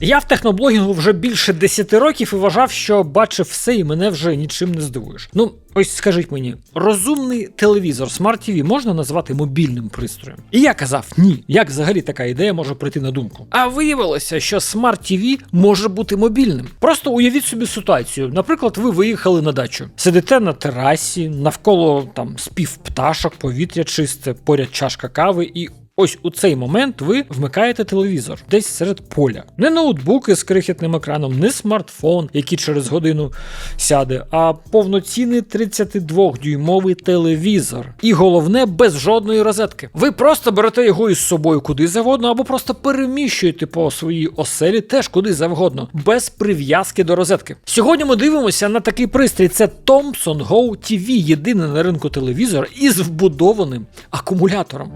Я в техноблогінгу вже більше 10 років і вважав, що бачив все і мене вже нічим не здивуєш. Ну, ось скажіть мені, розумний телевізор Smart TV можна назвати мобільним пристроєм? І я казав ні. Як взагалі така ідея може прийти на думку? А виявилося, що Smart TV може бути мобільним. Просто уявіть собі ситуацію. Наприклад, ви виїхали на дачу, сидите на терасі, навколо там спів пташок, повітря чисте, поряд чашка кави і. Ось у цей момент ви вмикаєте телевізор десь серед поля. Не ноутбуки з крихітним екраном, не смартфон, який через годину сяде, а повноцінний 32-дюймовий телевізор. І головне, без жодної розетки. Ви просто берете його із собою куди завгодно, або просто переміщуєте по своїй оселі теж куди завгодно, без прив'язки до розетки. Сьогодні ми дивимося на такий пристрій. Це Thomson Go TV, єдиний на ринку телевізор із вбудованим акумулятором.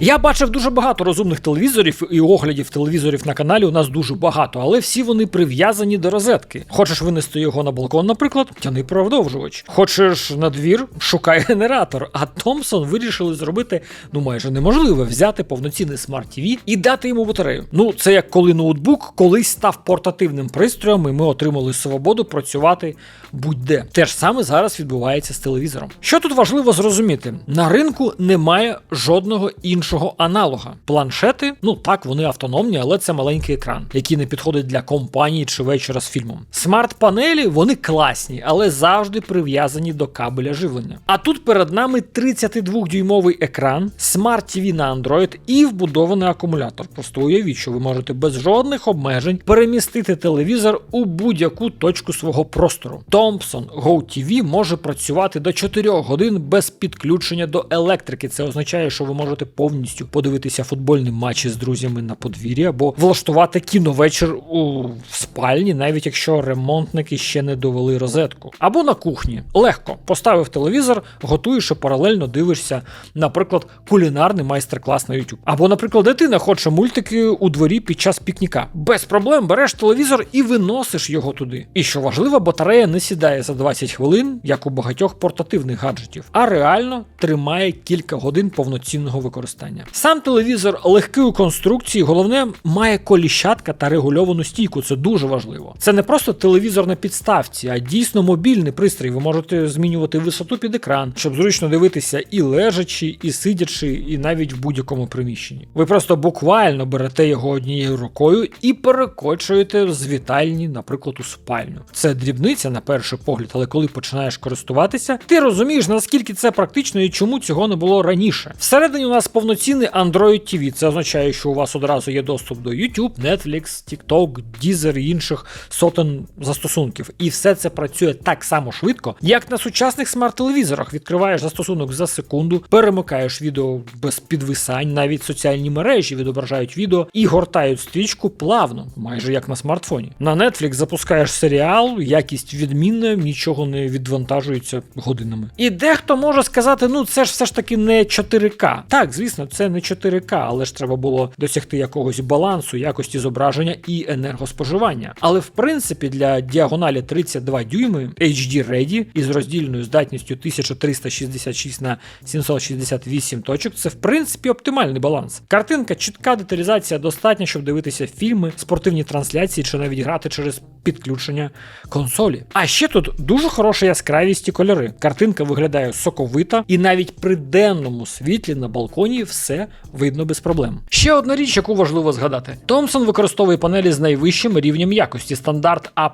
Я бачив дуже багато розумних телевізорів і оглядів телевізорів на каналі у нас дуже багато, але всі вони прив'язані до розетки. Хочеш винести його на балкон, наприклад, тяни продовжувач. Хочеш на двір, шукай генератор. А Томпсон вирішили зробити ну майже неможливе взяти повноцінний смарт TV і дати йому батарею. Ну це як коли ноутбук колись став портативним пристроєм, і ми отримали свободу працювати будь-де. Те ж саме зараз відбувається з телевізором. Що тут важливо зрозуміти? На ринку немає жодного іншого аналога. Планшети, ну так, вони автономні, але це маленький екран, який не підходить для компанії чи вечора з фільмом. Смарт-панелі вони класні, але завжди прив'язані до кабеля живлення. А тут перед нами 32-дюймовий екран, смарт TV на Android і вбудований акумулятор. Просто уявіть, що ви можете без жодних обмежень перемістити телевізор у будь-яку точку свого простору. Thompson Go TV може працювати до 4 годин без підключення до електрики. Це означає, що ви можете повністю подивитися футбольні матчі з друзями на подвір'ї або влаштувати кіновечір у спальні, навіть якщо ремонтники ще не довели розетку. Або на кухні. Легко поставив телевізор, готуєш і паралельно дивишся, наприклад, кулінарний майстер-клас на YouTube. Або, наприклад, дитина хоче мультики у дворі під час пікніка. Без проблем береш телевізор і виносиш його туди. І що важливо, батарея не сідає за 20 хвилин, як у багатьох портативних гаджетів, а реально тримає кілька годин повноцінного використання. Сам телевізор легкий у конструкції, головне, має коліщатка та регульовану стійку. Це дуже важливо. Це не просто телевізор на підставці, а дійсно мобільний пристрій. Ви можете змінювати висоту під екран, щоб зручно дивитися і лежачи, і сидячи, і навіть в будь-якому приміщенні. Ви просто буквально берете його однією рукою і перекочуєте з вітальні, наприклад, у спальню. Це дрібниця на перший погляд, але коли починаєш користуватися, ти розумієш наскільки це практично і чому цього не було раніше. Всередині у нас повноцінний Android TV. Це означає, що у вас одразу є доступ до YouTube, Netflix, TikTok, Deezer і інших сотень застосунків. І все це працює так само швидко, як на сучасних смарт-телевізорах. Відкриваєш застосунок за секунду, перемикаєш відео без підвисань, навіть соціальні мережі відображають відео і гортають стрічку плавно, майже як на смартфоні. На Netflix запускаєш серіал, якість відмінна, нічого не відвантажується годинами. І дехто може сказати: ну це ж все ж таки не 4К. Так, звісно, це не 4К, але ж треба було досягти якогось балансу, якості зображення і енергоспоживання. Але в принципі для діагоналі 32 дюйми HD Ready із роздільною здатністю 1366 на 768 точок це в принципі оптимальний баланс. Картинка, чітка деталізація достатня, щоб дивитися фільми, спортивні трансляції чи навіть грати через підключення консолі. А ще тут дуже хороша яскравість і кольори. Картинка виглядає соковита, і навіть при денному світлі на балконі все видно без проблем. Ще одна річ, яку важливо згадати: Thomson використовує панелі з найвищим рівнем якості стандарт А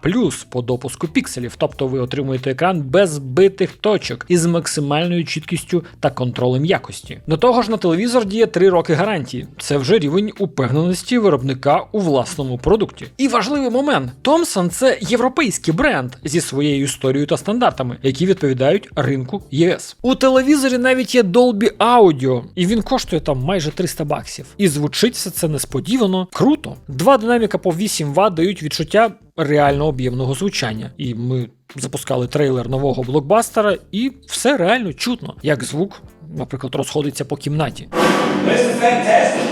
по допуску пікселів, тобто ви отримуєте екран без битих точок із максимальною чіткістю та контролем якості. До того ж, на телевізор діє 3 роки гарантії. Це вже рівень упевненості виробника у власному продукті. І важливий момент: Thomson – це європейський бренд зі своєю історією та стандартами, які відповідають ринку ЄС. У телевізорі навіть є Dolby Audio, і він коштує там майже 300 баксів. І звучить все це несподівано, круто. Два динаміка по 8 Вт дають відчуття реально об'ємного звучання. І ми запускали трейлер нового блокбастера, і все реально чутно, як звук, наприклад, розходиться по кімнаті. Mr. Fantastic.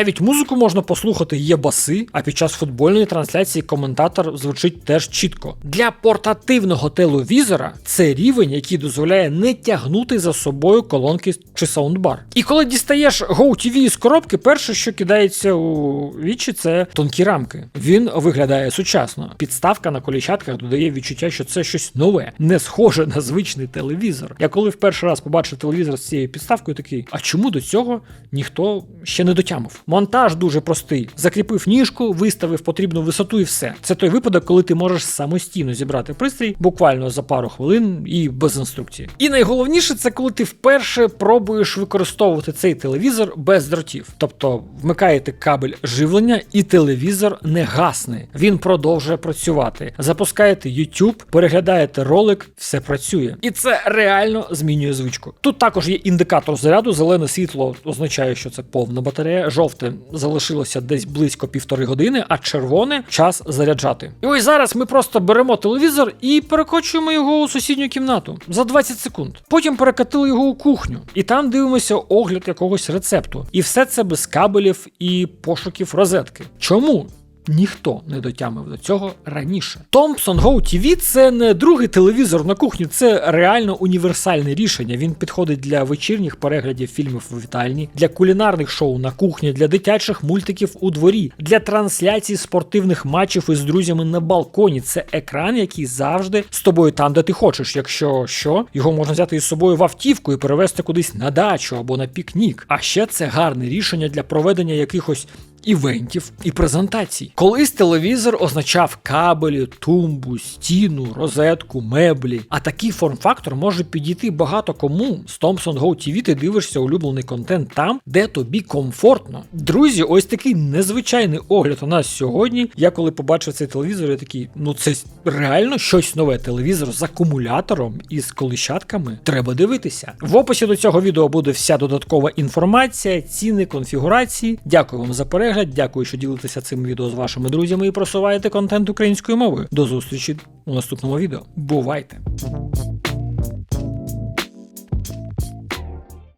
Навіть музику можна послухати, є баси, а під час футбольної трансляції коментатор звучить теж чітко. Для портативного телевізора це рівень, який дозволяє не тягнути за собою колонки чи саундбар. І коли дістаєш Go TV з коробки, перше, що кидається у вічі, це тонкі рамки. Він виглядає сучасно. Підставка на коліщатках додає відчуття, що це щось нове, не схоже на звичний телевізор. Я коли в перший раз побачив телевізор з цією підставкою, такий, а чому до цього ніхто ще не дотямив? Монтаж дуже простий. Закріпив ніжку, виставив потрібну висоту і все. Це той випадок, коли ти можеш самостійно зібрати пристрій буквально за пару хвилин і без інструкції. І найголовніше це коли ти вперше пробуєш використовувати цей телевізор без дротів. Тобто вмикаєте кабель живлення, і телевізор не гасне. Він продовжує працювати. Запускаєте YouTube, переглядаєте ролик, все працює. І це реально змінює звичку. Тут також є індикатор заряду. Зелене світло означає, що це повна батарея. Жовте залишилося десь близько півтори години, а червоне час заряджати. І ось зараз ми просто беремо телевізор і перекочуємо його у сусідню кімнату за 20 секунд. Потім перекатили його у кухню, і там дивимося огляд якогось рецепту. І все це без кабелів і пошуків розетки. Чому? Ніхто не дотямив до цього раніше. Thompson Go TV це не другий телевізор на кухні, це реально універсальне рішення. Він підходить для вечірніх переглядів фільмів в вітальні, для кулінарних шоу на кухні, для дитячих мультиків у дворі, для трансляцій спортивних матчів із друзями на балконі. Це екран, який завжди з тобою там, де ти хочеш. Якщо що, його можна взяти із собою в автівку і перевезти кудись на дачу або на пікнік. А ще це гарне рішення для проведення якихось івентів і презентацій. Колись телевізор означав кабелі, тумбу, стіну, розетку, меблі. А такий форм-фактор може підійти багато кому. З Thomson Go TV ти дивишся улюблений контент там, де тобі комфортно. Друзі, ось такий незвичайний огляд у нас сьогодні. Я коли побачив цей телевізор, я такий, ну це реально щось нове. Телевізор з акумулятором і з колищатками. Треба дивитися. В описі до цього відео буде вся додаткова інформація, ціни, конфігурації. Дякую вам за перегляд. Дякую, що ділитеся цим відео з вашими друзями і просуваєте контент українською мовою. До зустрічі у наступному відео. Бувайте!